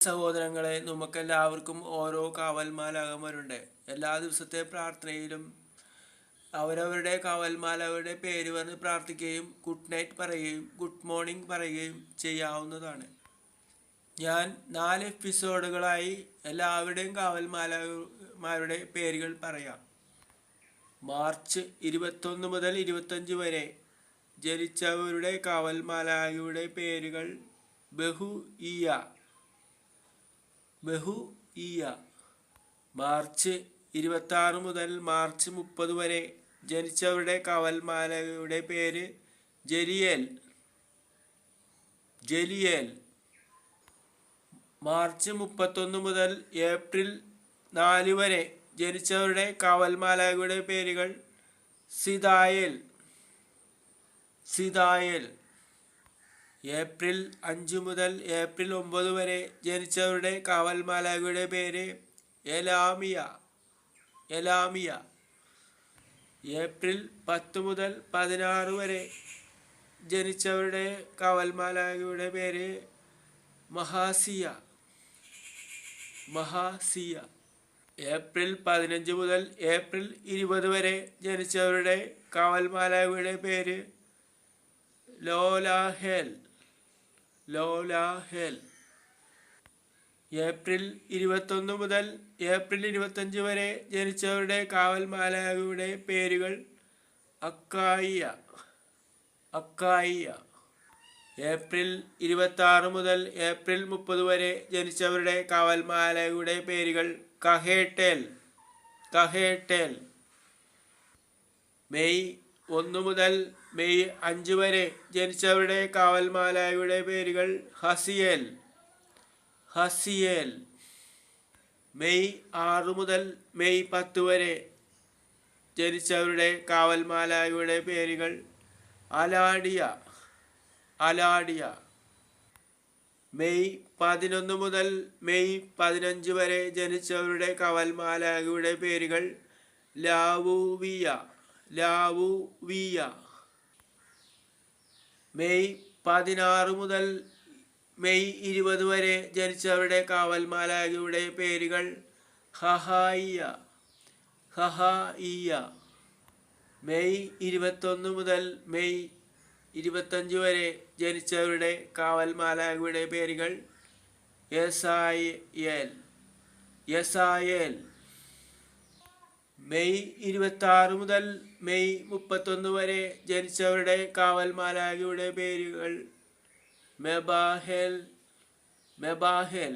സഹോദരങ്ങളെ നമുക്കെല്ലാവർക്കും ഓരോ കാവൽമാലാകന്മാരുണ്ട് എല്ലാ ദിവസത്തെ പ്രാർത്ഥനയിലും അവരവരുടെ കാവൽമാലവരുടെ പേര് പറഞ്ഞ് പ്രാർത്ഥിക്കുകയും ഗുഡ് നൈറ്റ് പറയുകയും ഗുഡ് മോർണിംഗ് പറയുകയും ചെയ്യാവുന്നതാണ്. ഞാൻ നാല് എപ്പിസോഡുകളായി എല്ലാവരുടെയും കാവൽമാലമാരുടെ പേരുകൾ പറയാം. മാർച്ച് ഇരുപത്തൊന്ന് മുതൽ ഇരുപത്തഞ്ച് വരെ ജനിച്ചവരുടെ കാവൽമാലായുടെ പേരുകൾ ബഹു ഇയ. ബഹു ഇയ മാർച്ച് ഇരുപത്തി മുതൽ മാർച്ച് മുപ്പത് വരെ ജനിച്ചവരുടെ കവൽമാലയുടെ പേര് ജലിയേൽ. ജലിയേൽ. മാർച്ച് മുപ്പത്തൊന്ന് മുതൽ ഏപ്രിൽ നാല് വരെ ജനിച്ചവരുടെ കവൽമാലയുടെ പേരുകൾ സിദായേൽ. സിദായേൽ. ഏപ്രിൽ അഞ്ച് മുതൽ ഏപ്രിൽ ഒമ്പത് വരെ ജനിച്ചവരുടെ കാവൽ മാലാഖയുടെ പേര് എലാമിയ എലാമിയ. ഏപ്രിൽ പത്ത് മുതൽ പതിനാറ് വരെ ജനിച്ചവരുടെ കാവൽ മാലാഖയുടെ പേര് മഹാസിയ മഹാസിയ. ഏപ്രിൽ പതിനഞ്ച് മുതൽ ഏപ്രിൽ ഇരുപത് വരെ ജനിച്ചവരുടെ കാവൽ മാലാഖയുടെ പേര് ലോലാഹേൽ. ലോലാഹേൽ ഏപ്രിൽ ഇരുപത്തൊന്ന് മുതൽ ഏപ്രിൽ ഇരുപത്തഞ്ച് വരെ ജനിച്ചവരുടെ കാവൽ കാവൽമാലാകയുടെ പേരുകൾ അക്കായിയ. അക്കായിയ. ഏപ്രിൽ ഇരുപത്തി മുതൽ ഏപ്രിൽ മുപ്പത് വരെ ജനിച്ചവരുടെ കാവൽമാലയുടെ പേരുകൾ കഹേട്ടേൽ. കഹേട്ടേൽ. മെയ് ഒന്ന് മുതൽ മെയ് അഞ്ച് വരെ ജനിച്ചവരുടെ കാവൽമാലായുടെ പേരുകൾ ഹസിയേൽ. ഹസിയേൽ. മെയ് ആറ് മുതൽ മെയ് പത്ത് വരെ ജനിച്ചവരുടെ കാവൽമാലായുടെ പേരുകൾ അലാഡിയ. അലാഡിയ. മെയ് പതിനൊന്ന് മുതൽ മെയ് പതിനഞ്ച് വരെ ജനിച്ചവരുടെ കവൽമാലാകയുടെ പേരുകൾ ലാവുവിയ. ലാവുവിയ. മെയ് പതിനാറ് മുതൽ മെയ് ഇരുപത് വരെ ജനിച്ചവരുടെ കാവൽമാലാകയുടെ പേരുകൾ ഹഹായിയ ഹഹായിയ. മെയ് ഇരുപത്തൊന്ന് മുതൽ മെയ് ഇരുപത്തഞ്ച് വരെ ജനിച്ചവരുടെ കാവൽമാലാകയുടെ പേരുകൾ യസായേൽ യസായേൽ. മെയ് ഇരുപത്തി മുതൽ മെയ് മുപ്പത്തൊന്ന് വരെ ജനിച്ചവരുടെ കാവൽമാലാകിയുടെ പേരുകൾ മെബാഹേൽ മെബാഹേൽ.